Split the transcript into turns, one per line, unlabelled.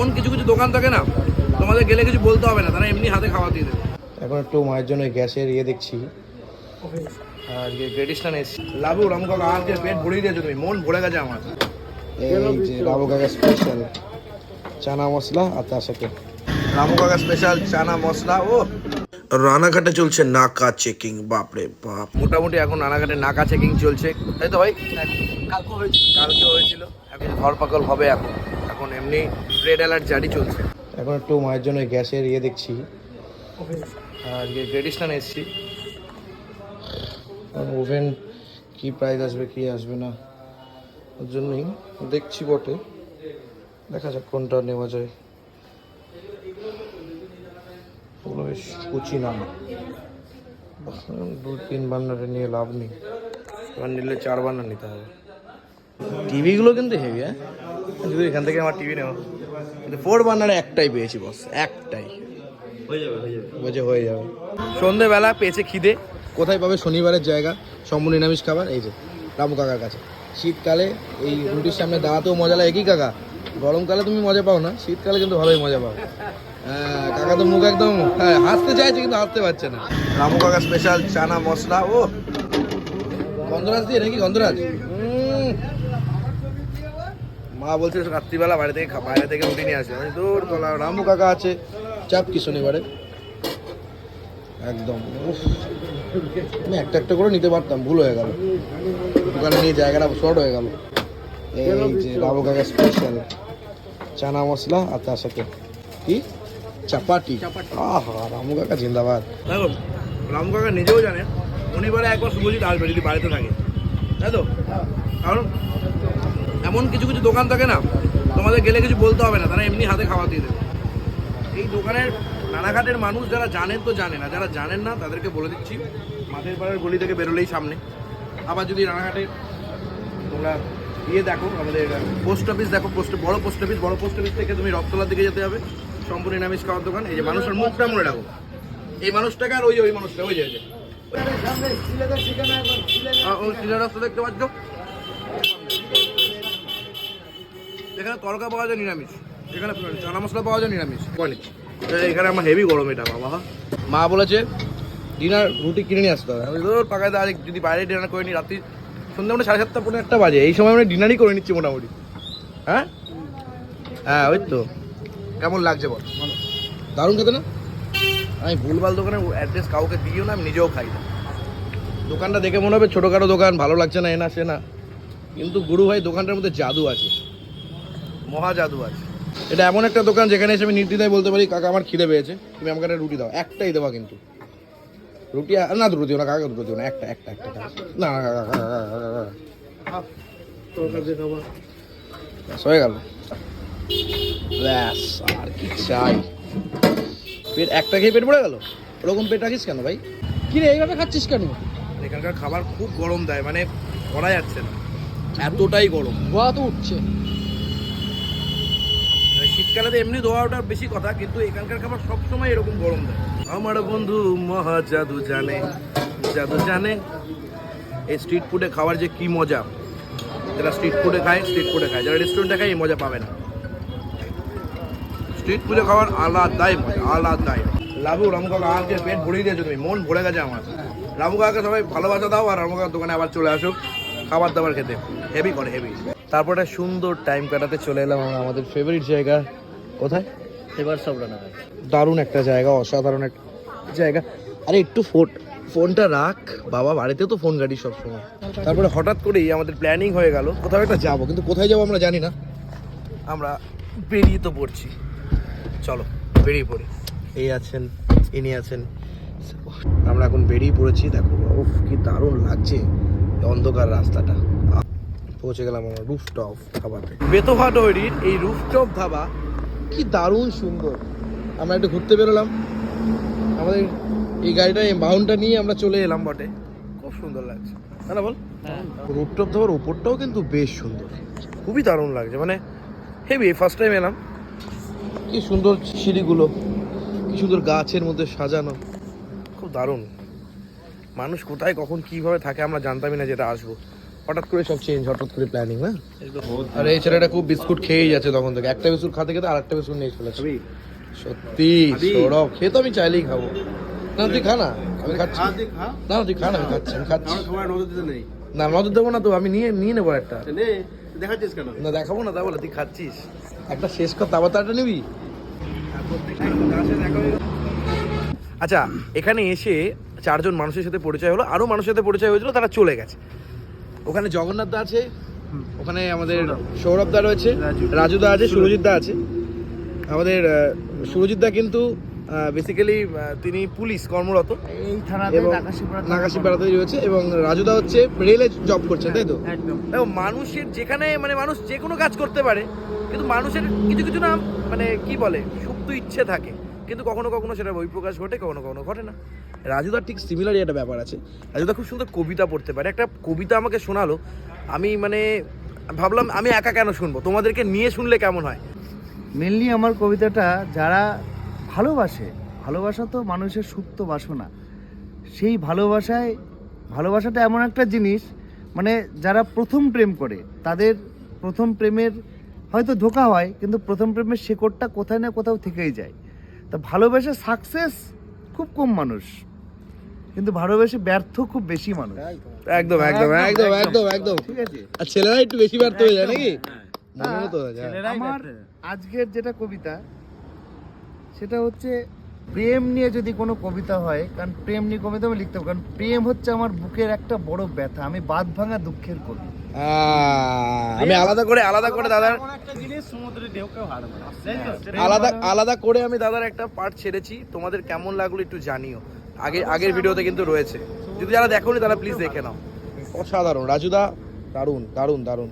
এমন কিছু কিছু দোকান থাকে না তোমাদের গেলে কিছু বলতে হবে না তারা এমনি হাতে খাওয়া দিয়ে দেবে।
এখন একটু মায়ের জন্য গ্যাসের ইয়ে দেখছি।
আর যে গ্রেডিশন এসছি লাভু রাম কাকা আজকে পেট ভরিয়ে দিয়েছ তুমি মন ভরে গেছে আমার।
এই যে রাবু কাকা স্পেশাল চানা মশলা আর তার সাথে
রামু কাকা স্পেশাল চানা মশলা ও। রানাঘাটে চলছে নাকা চেকিং বাপরে বাপ। মোটামুটি এখন রানাঘাটে নাকা চেকিং চলছে। তাই তো ভাই? কালকে হয়েছিল। কালকে হয়েছিল। এখন ধরপাকল হবে এখন। এখন এমনি রেড অ্যালার্ট জারি চলছে।
এখন একটু মায়ের জন্য গ্যাসের ইয়ে দেখছি।
আর যে গ্রেডিশন এসছি
ওভেন কি প্রাইস আসবে, কি আসবে না, ওর জন্যই দেখছি বটে। দেখা যাক কোনটা নেওয়া যায়। ওগুলো বেশ কুচি না। দু তিন বান্নারে নিয়ে লাভ নেই।
এবার নিলে চার বান্না নিতে হবে।
টিভিগুলো কিন্তু হেভি হ্যাঁ?
যদি এখান থেকে আমার টিভি নেওয়া।
কিন্তু ফোর বান্নারে একটাই পেয়েছি বস একটাই। হয়ে যাবে হয়ে
সন্ধেবেলা পেয়েছে খিদে।
কোথায় পাবে? শনিবারের জায়গা সম্পূর্ণ নিরামিষ খাবার এই যে রামু কাকার কাছে। শীতকালে এই রুটির সামনে দাঁড়াতেও মজা লাগে। কি কাকা? গরমকালে তুমি মজা পাও না? শীতকালে কিন্তু ভালোই মজা পাও। হ্যাঁ কাকা তো মুখ একদম হ্যাঁ হাসতে চাইছে কিন্তু হাসতে পারছে না।
রামু কাকা স্পেশাল চানা মশলা ও
গন্ধরাজ দিয়ে নাকি গন্ধরাজ?
মা বলছে রাত্রিবেলা বাইরে থেকে বাইরে থেকে উঠে নিয়ে আসে আমি দূর তোলা
রামু কাকা আছে চাপ কি শনিবারে? একদম। আমি একটা একটা করে নিতে পারতাম ভুল হয়ে গেল। দোকানে নিয়ে জায়গাটা শর্ট হয়ে গেল। এই যে রামু কাকা স্পেশাল চানা মশলা আর তার সাথে কি? চাপাটি। আহা রামু কাকা জিন্দাবাদ।
রামু কাকা নিজেও জানেন শনিবারে একবার শুভজিৎ আসবে যদি বাড়িতে থাকে। তাই তো? কারণ এমন কিছু কিছু দোকান থাকে না তোমাদের গেলে কিছু বলতে হবে না তারা এমনি হাতে খাওয়া দিয়ে দেবে। এই দোকানের রানাঘাটের মানুষ যারা জানেন তো জানে না যারা জানেন না তাদেরকে বলে দিচ্ছি মাঠের পাড়ার গলি থেকে বেরোলেই সামনে। আবার যদি রানাঘাটে তোমরা ইয়ে দেখো আমাদের পোস্ট অফিস দেখো পোস্ট বড় পোস্ট অফিস বড় পোস্ট অফিস থেকে তুমি রক্তলার দিকে যেতে হবে সম্পূর্ণ নিরামিষ খাওয়ার দোকান এই যে মানুষের মুখটা মনে রাখো। এই মানুষটাকে আর ওই ওই মানুষটা ওই যে শিলা রাস্তা দেখতে পাচ্ছ? এখানে তরকা পাওয়া যায় নিরামিষ। এখানে চানা মশলা পাওয়া যায় নিরামিষ। পয়েন্ট এখানে আমার হেভি গরম এটা, বাবা।
মা বলেছে, ডিনার রুটি কিনে নিয়ে আসতে হবে।
আমি তোর পাকায় আজ যদি বাইরে ডিনার করে নি, রাত্রি সন্ধ্যা মানে সাড়ে সাতটা পনেরো একটা
বাজে। এই সময় আমরা ডিনারই করে নিচ্ছি মোটামুটি।
হ্যাঁ?
হ্যাঁ ওই তো।
কেমন লাগছে বল?
দারুণ খেতে না?
আমি ভুলভাল দোকানের অ্যাড্রেস কাউকে দিও না, আমি নিজেও খাই না।
দোকানটা দেখে মনে হবে ছোটোখাটো দোকান, ভালো লাগছে না এ না সে না কিন্তু গুরু ভাই দোকানটার মধ্যে জাদু আছে।
মহা জাদু আছে।
এটা এমন একটা দোকান যেখানে এসে আমি নির্দ্বিধায় বলতে পারি কাকা আমার খিদে পেয়েছে। তুমি আমাকে একটা রুটি দাও। একটাই দেওয়া কিন্তু। রুটি আর- না দুটো দিও না কাকা দুটো দিও না একটা একটা একটা। না না কাকা কাকা, হয়ে গেল। ব্যাস আর কি চাই। পেট একটা খেয়ে পেট ভরে গেল? ওরকম পেট রাখিস কেন ভাই? কি রে এইভাবে খাচ্ছিস কেন?
এখানকার খাবার খুব গরম দেয় মানে করা যাচ্ছে না। এতটাই গরম।
ধোয়া তো উঠছে।
মানে শীতকালে তো এমনি ধোয়া ওটা বেশি কথা, কিন্তু এখানকার খাবার সবসময় এরকম গরম দেয়। আমার বন্ধু মহা জাদু জানে। জাদু জানে? এই স্ট্রিট ফুডে খাওয়ার যে কি মজা? যারা স্ট্রিট ফুডে খায় স্ট্রিট ফুডে খায়। যারা রেস্টুরেন্টে খায়, এই মজা পাবে না। স্ট্রিট ফুডে খাওয়ার আলাদাই মজা, আলাদাই। লাভু রামু কাকা আজকে পেট ভরিয়ে দিয়েছ তুমি, মন ভরে গেছে আমার। রামু কাকাকে সবাই ভালোবাসা দাও, আর রামু কাকার দোকানে আবার চলে আসুক, খাবার দাবার খেতে। হেভি করে হেভি
তারপরে সুন্দর টাইম কাটাতে চলে এলাম আমরা, আমাদের ফেভারিট জায়গা। কোথায়?
এবার সব রান্না
দারুণ একটা জায়গা অসাধারণ একটা জায়গা। আরে একটু ফোন ফোনটা রাখ। বাবা বাড়িতে তো ফোন গাড়ি সব সময়
তারপরে হঠাৎ করেই আমাদের প্ল্যানিং হয়ে গেল।
কোথাও একটা যাব কিন্তু কোথায় যাব আমরা জানি না।
আমরা বেরিয়ে তো পড়ছি। চলো বেরিয়ে পড়ি।
এই আছেন ইনি আছেন। আমরা এখন বেরিয়ে পড়েছি দেখো উফ কি দারুণ লাগছে অন্ধকার রাস্তাটা। পৌঁছে গেলাম আমরা রুফটপ ধাবাতে।
বেতোহা ডৈরির এই রুফটপ ধাবা
কি দারুণ সুন্দর। আমরা একটু ঘুরতে বেরোলাম। আমাদের এই গাড়িটা এই মাউন্টটা নিয়ে আমরা চলে এলাম বটে।
খুব সুন্দর লাগছে। তাই না বল।
রুফটপ ধাবার উপরটাও কিন্তু বেশ সুন্দর।
খুবই দারুণ লাগছে। মানে হেভি ফার্স্ট টাইম এলাম।
কি সুন্দর সিঁড়িগুলো। কি সুন্দর গাছের মধ্যে সাজানো।
খুব দারুণ। মানুষ কোথায় কখন কীভাবে থাকে আমরা জানতামই না যেটা আসব।
হঠাৎ করে সব চেঞ্জ হঠাৎ করে প্ল্যানিং না? আর এই ছেলেটা খুব বিস্কুট খেয়েই যাচ্ছে তখন থেকে। একটা বিস্কুট খাতে খেতে আর একটা বিস্কুট নিয়ে ফেলেছে সত্যি সৌরভ খেয়ে তো আমি চাইলেই খাব। না তুই খা না আমি খাচ্ছি। না তুই খা না আমি খাচ্ছি আমি খাচ্ছি। না নজর দেবো না তো আমি নিয়ে নিয়ে নেব একটা।
দেখাচ্ছিস কেন?
না দেখাবো না তা বলে তুই খাচ্ছিস। একটা শেষ কর তারপর তারটা নিবি?
আচ্ছা এখানে এসে চারজন মানুষের সাথে পরিচয় হলো আরও মানুষের সাথে পরিচয় হয়েছিল তারা চলে গেছে।
ওখানে জগন্নাথ দা আছে ওখানে আমাদের সৌরভ দা। রয়েছে রাজু দা। আছে সুরজিৎ দা আছে। আমাদের সুরজিৎ দা কিন্তু বেসিক্যালি তিনি পুলিশ কর্মরত।
এই থানাতে
এবং
নাকাশিপাড়া
রয়েছে এবং রাজু দা হচ্ছে রেলে জব করছেন তাই তো?
একদম।
দেখো মানুষের যেখানে মানে মানুষ যে কোনো কাজ করতে পারে কিন্তু মানুষের কিছু কিছু না মানে কি বলে সুপ্ত ইচ্ছে থাকে। কিন্তু কখনো কখনো সেটা বহিঃপ্রকাশ ঘটে, কখনো কখনো ঘটে না।
রাজুদার ঠিক সিমিলারই একটা ব্যাপার আছে।
রাজুদা খুব সুন্দর কবিতা পড়তে পারে। একটা কবিতা আমাকে শোনালো। আমি মানে ভাবলাম আমি একা কেন শুনব? তোমাদেরকে নিয়ে শুনলে কেমন হয়?
মেনলি আমার কবিতাটা যারা ভালোবাসে, ভালোবাসা তো মানুষের সুপ্ত বাসনা। সেই ভালোবাসায়, ভালোবাসাটা এমন একটা জিনিস মানে যারা প্রথম প্রেম করে, তাদের প্রথম প্রেমের হয়তো ধোকা হয়, কিন্তু প্রথম প্রেমের শেকড়টা কোথায় না কোথাও থেকেই যায়। তা ভালোবেসে সাকসেস খুব কম মানুষ। কিন্তু ভালোবেসে ব্যর্থ খুব বেশি মানুষ।
একদম একদম
একদম একদম একদম।
ঠিক আছে।
আর ছেলেরা একটু বেশি ব্যর্থ হয়ে যায় নাকি? মনে হয়ে।
আমার আজকের যেটা কবিতা সেটা হচ্ছে প্রেম নিয়ে যদি কোনো কবিতা হয় কারণ প্রেম নিয়ে কবিতা আমি লিখতে কারণ প্রেম হচ্ছে আমার বুকের একটা বড় ব্যথা আমি বাদ ভাঙা দুঃখের কবি।
আমি আলাদা করে আলাদা করে দাদার
হার
আলাদা আলাদা করে আমি দাদার একটা পার্ট ছেড়েছি তোমাদের কেমন লাগল একটু জানিও। আগে আগের ভিডিওতে কিন্তু রয়েছে। যদি যারা দেখোনি তারা প্লিজ দেখে নাও।
অসাধারণ। রাজুদা দারুণ দারুণ দারুণ।